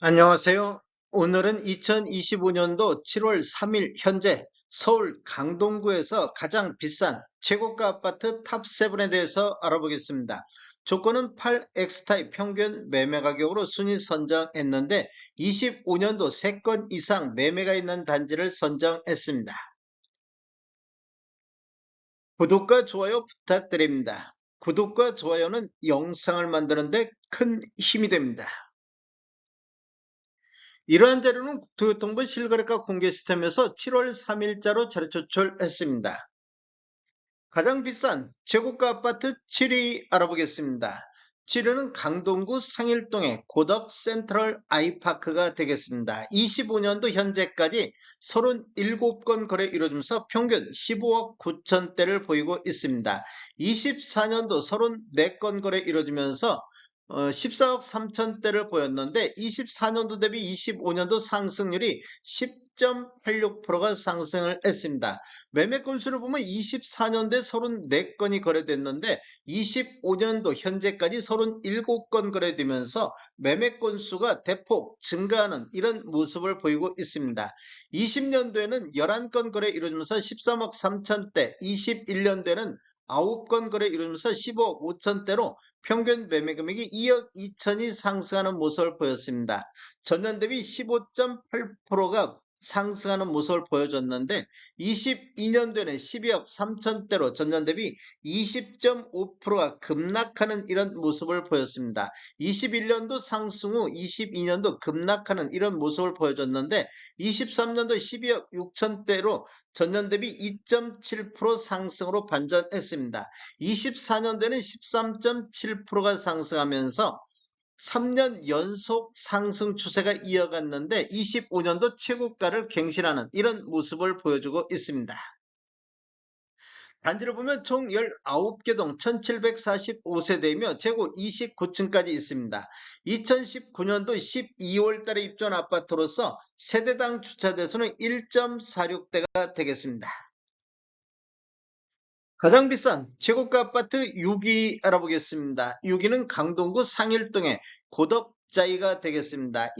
안녕하세요. 오늘은 2025년도 7월 3일 현재 서울 강동구에서 가장 비싼 최고가 아파트 탑7에 대해서 알아보겠습니다. 조건은 8X타입 평균 매매 가격으로 순위 선정했는데 25년도 3건 이상 매매가 있는 단지를 선정했습니다. 구독과 좋아요 부탁드립니다. 구독과 좋아요는 영상을 만드는데 큰 힘이 됩니다. 이러한 자료는 국토교통부 실거래가 공개 시스템에서 7월 3일자로 자료 조출했습니다. 가장 비싼 최고가 아파트 7위 알아보겠습니다. 7위는 강동구 상일동의 고덕 센트럴 아이파크가 되겠습니다. 25년도 현재까지 37건 거래 이루어지면서 평균 15억 9천대를 보이고 있습니다. 24년도 34건 거래 이루어지면서 어, 14억 3천대를 보였는데 24년도 대비 25년도 상승률이 10.86%가 상승을 했습니다. 매매 건수를 보면 24년도에 34건이 거래됐는데 25년도 현재까지 37건 거래되면서 매매 건수가 대폭 증가하는 이런 모습을 보이고 있습니다. 20년도에는 11건 거래 이루어지면서 13억 3천대, 21년도에는 9건 거래 이루면서 15억 5천대로 평균 매매 금액이 2억 2천이 상승하는 모습을 보였습니다. 전년 대비 15.8%가 상승하는 모습을 보여줬는데 22년도에는 12억 3천대로 전년 대비 20.5%가 급락하는 이런 모습을 보였습니다. 21년도 상승 후 22년도 급락하는 이런 모습을 보여줬는데 23년도 12억 6천대로 전년 대비 2.7% 상승으로 반전했습니다. 24년도에는 13.7%가 상승하면서 3년 연속 상승 추세가 이어갔는데 25년도 최고가를 갱신하는 이런 모습을 보여주고 있습니다. 단지를 보면 총 19개 동 1745세대이며 최고 29층까지 있습니다. 2019년도 12월 달에 입주한 아파트로서 세대당 주차 대수는 1.46대가 되겠습니다. 가장 비싼 최고가 아파트 6위 알아보겠습니다. 6위는 강동구 상일동의 고덕자이가 되겠습니다.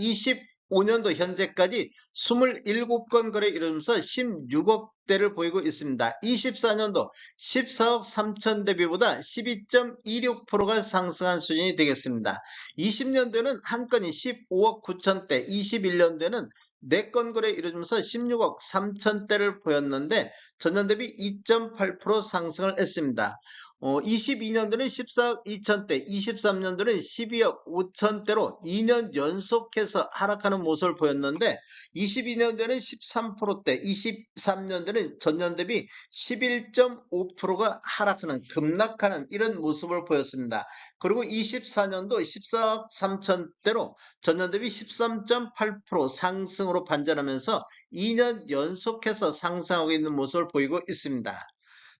25년도 현재까지 27건 거래 이루면서 16억 대를 보이고 있습니다. 24년도 14억 3천 대비보다 12.26%가 상승한 수준이 되겠습니다. 20년도에는 한 건이 15억 9천 대, 21년도에는 4건 거래 이루어지면서 16억 3천 대를 보였는데 전년 대비 2.8% 상승을 했습니다. 어, 22년도는 14억 2천대, 23년도는 12억 5천대로 2년 연속해서 하락하는 모습을 보였는데 22년도에는 13%대, 23년도는 전년 대비 11.5%가 하락하는 급락하는 이런 모습을 보였습니다. 그리고 24년도 14억 3천대로 전년 대비 13.8% 상승으로 반전하면서 2년 연속해서 상승하고 있는 모습을 보이고 있습니다.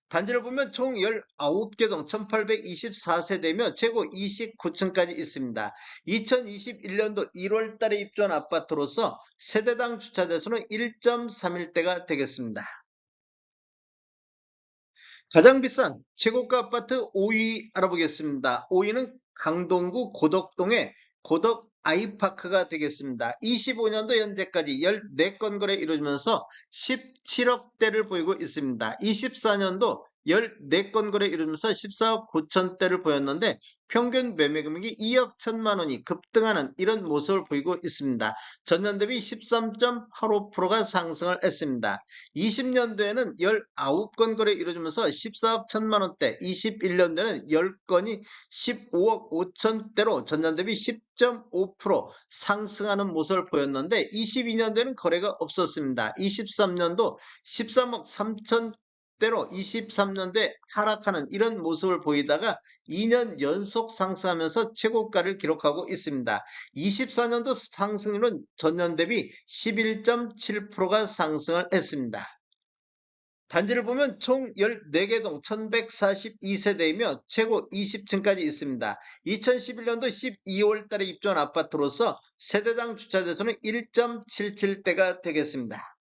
단지를 보면 총 19개 동 1824세대며 최고 29층까지 있습니다. 2021년도 1월 달에 입주한 아파트로서 세대당 주차 대수는 1.31대가 되겠습니다. 가장 비싼 최고가 아파트 5위 알아보겠습니다. 5위는 강동구 고덕동의 고덕 아이파크가 되겠습니다. 25년도 현재까지 14건 거래 이루어지면서 17억대를 보이고 있습니다. 24년도 14건 거래 이루면서 14억 9천대를 보였는데 평균 매매 금액이 2억 1천만 원이 급등하는 이런 모습을 보이고 있습니다. 전년 대비 13.85%가 상승을 했습니다. 20년도에는 19건 거래 이루어지면서 14억 1천만 원대, 21년도에는 10건이 15억 5천대로 전년 대비 10.5% 상승하는 모습을 보였는데 22년도에는 거래가 없었습니다. 23년도 13억 3천 때로 23년대 하락하는 이런 모습을 보이다가 2년 연속 상승하면서 최고가를 기록하고 있습니다. 24년도 상승률은 전년 대비 11.7%가 상승을 했습니다. 단지를 보면 총 14개 동 1142세대이며 최고 20층까지 있습니다. 2011년도 12월 달에 입주한 아파트로서 세대당 주차 대수는 1.77대가 되겠습니다.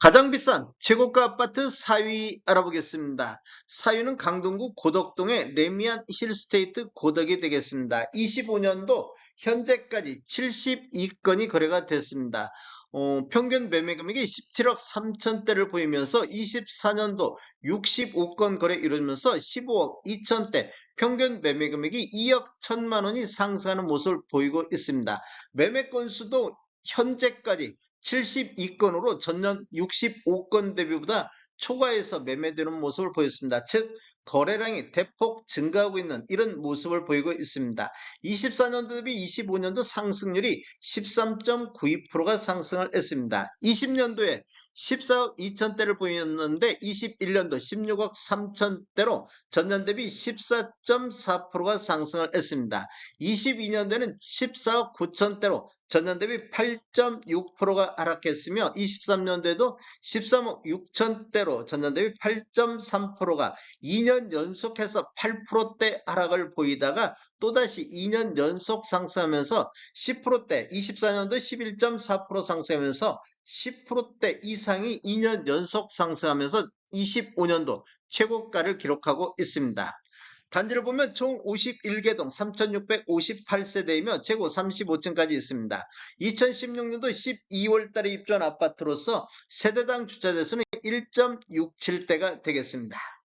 가장 비싼 최고가 아파트 4위 알아보겠습니다. 4위는 강동구 고덕동의 레미안 힐스테이트 고덕이 되겠습니다. 25년도 현재까지 72건이 거래가 됐습니다. 어, 평균 매매 금액이 17억 3천대를 보이면서 24년도 65건 거래 이루면서 15억 2천대 평균 매매 금액이 2억 1천만 원이 상승하는 모습을 보이고 있습니다. 매매 건수도 현재까지 72건으로 전년 65건 대비보다 초과해서 매매되는 모습을 보였습니다. 즉 거래량이 대폭 증가하고 있는 이런 모습을 보이고 있습니다. 24년도 대비 25년도 상승률이 13.92%가 상승을 했습니다. 20년도에 14억 2천대를 보였는데 21년도 16억 3천대로 전년 대비 14.4%가 상승을 했습니다. 22년도에는 14억 9천대로 전년 대비 8.6%가 하락했으며 23년도에도 13억 6천대로 전년 대비 8.3%가 2년 연속해서 8%대 하락을 보이다가 또다시 2년 연속 상승하면서 10%대 24년도 11.4% 상승하면서 10%대 이상 이 2년 연속 상승하면서 25년도 최고가를 기록하고 있습니다. 단지를 보면 총 51개동 3658세대이며 최고 35층까지 있습니다. 2016년도 12월 달에 입주한 아파트로서 세대당 주차 대수는 1.67대가 되겠습니다.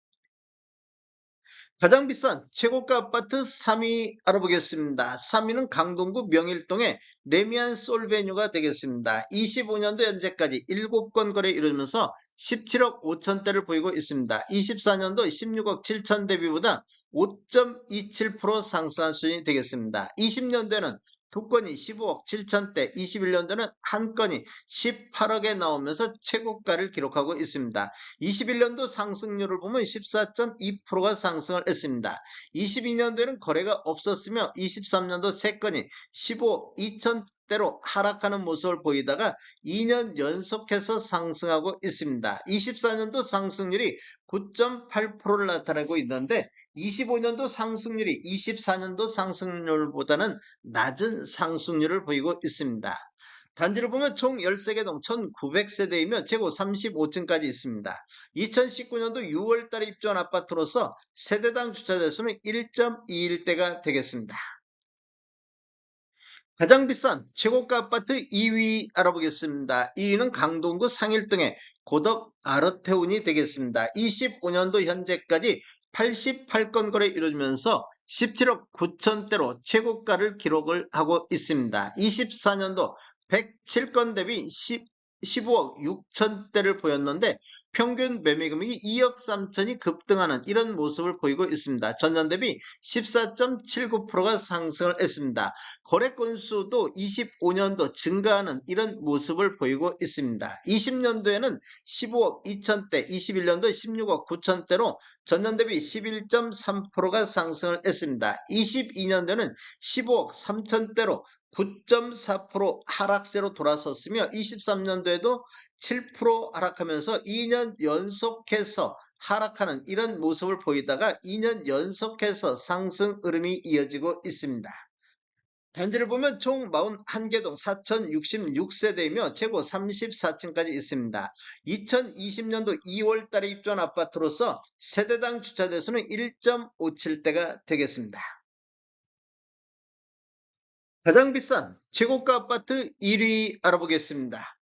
가장 비싼 최고가 아파트 3위 알아보겠습니다. 3위는 강동구 명일동의 레미안 솔베뉴가 되겠습니다. 25년도 현재까지 7건 거래 이루면서 17억 5천대를 보이고 있습니다. 24년도 16억 7천 대비보다 5.27% 상승한 수준이 되겠습니다. 20년도에는 두 건이 15억 7천대, 21년도는 한 건이 18억에 나오면서 최고가를 기록하고 있습니다. 21년도 상승률을 보면 14.2%가 상승을 했습니다. 22년도에는 거래가 없었으며 23년도 세 건이 15억 2천 대로 하락하는 모습을 보이다가 2년 연속해서 상승하고 있습니다. 24년도 상승률이 9.8%를 나타내고 있는데 25년도 상승률이 24년도 상승률보다는 낮은 상승률을 보이고 있습니다. 단지를 보면 총 13개동 1900세대이며 최고 35층까지 있습니다. 2019년도 6월 달에 입주한 아파트로서 세대당 주차 대 수는 1.21대가 되겠습니다. 가장 비싼 최고가 아파트 2위 알아보겠습니다. 2위는 강동구 상일동의 고덕 아르테운이 되겠습니다. 25년도 현재까지 88건 거래 이루어지면서 17억 9천대로 최고가를 기록을 하고 있습니다. 24년도 107건 대비 10, 15억 6천대를 보였는데 평균 매매 금액이 2억 3천이 급등하는 이런 모습을 보이고 있습니다. 전년 대비 14.79%가 상승을 했습니다. 거래 건수도 25년도 증가하는 이런 모습을 보이고 있습니다. 20년도에는 15억 2천대, 21년도 16억 9천대로 전년 대비 11.3%가 상승을 했습니다. 22년도에는 15억 3천대로 9.4% 하락세로 돌아섰으며 23년도에도 7% 하락하면서 2년 연속해서 하락하는 이런 모습을 보이다가 2년 연속해서 상승 흐름이 이어지고 있습니다. 단지를 보면 총 41개동 4066세대이며 최고 34층까지 있습니다. 2020년도 2월 달에 입주한 아파트로서 세대당 주차 대수는 1.57대가 되겠습니다. 가장 비싼 최고가 아파트 1위 알아보겠습니다.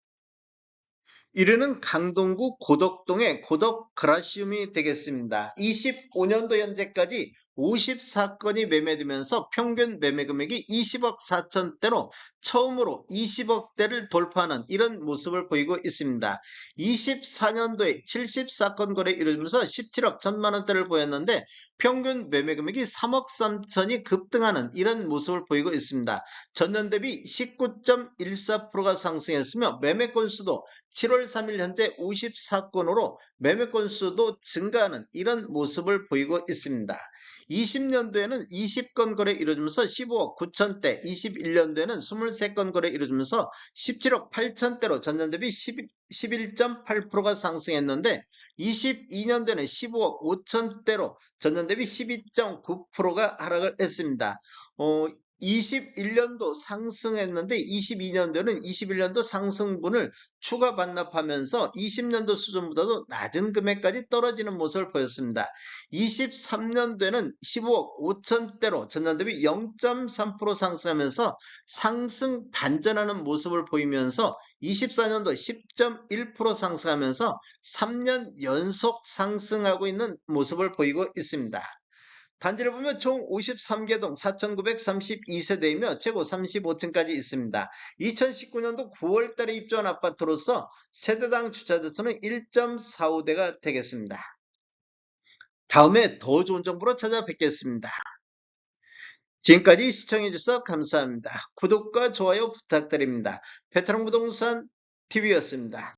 1위는 강동구 고덕동의 고덕 그라시움이 되겠습니다. 25년도 현재까지 54건이 매매되면서 평균 매매 금액이 20억 4천대로 처음으로 20억대를 돌파하는 이런 모습을 보이고 있습니다. 24년도에 74건 거래 이루면서 17억 1천만 원대를 보였는데 평균 매매 금액이 3억 3천이 급등하는 이런 모습을 보이고 있습니다. 전년 대비 19.14%가 상승했으며 매매 건수도 7월 3일 현재 54건으로 매매 건수도 증가하는 이런 모습을 보이고 있습니다. 20년도에는 20건 거래 이루어지면서 15억 9천대, 21년도에는 23건 거래 이루어지면서 17억 8천대로 전년 대비 11.8%가 상승했는데 22년도에는 15억 5천대로 전년 대비 12.9%가 하락을 했습니다. 어, 21년도 상승했는데 22년도는 21년도 상승분을 추가 반납하면서 20년도 수준보다도 낮은 금액까지 떨어지는 모습을 보였습니다. 23년도에는 15억 5천대로 전년 대비 0.3% 상승하면서 상승 반전하는 모습을 보이면서 24년도 10.1% 상승하면서 3년 연속 상승하고 있는 모습을 보이고 있습니다. 단지를 보면 총 53개 동 4,932세대이며 최고 35층까지 있습니다. 2019년도 9월 달에 입주한 아파트로서 세대당 주차대 수는 1.45대가 되겠습니다. 다음에 더 좋은 정보로 찾아뵙겠습니다. 지금까지 시청해주셔서 감사합니다. 구독과 좋아요 부탁드립니다. 베테랑 부동산 TV였습니다.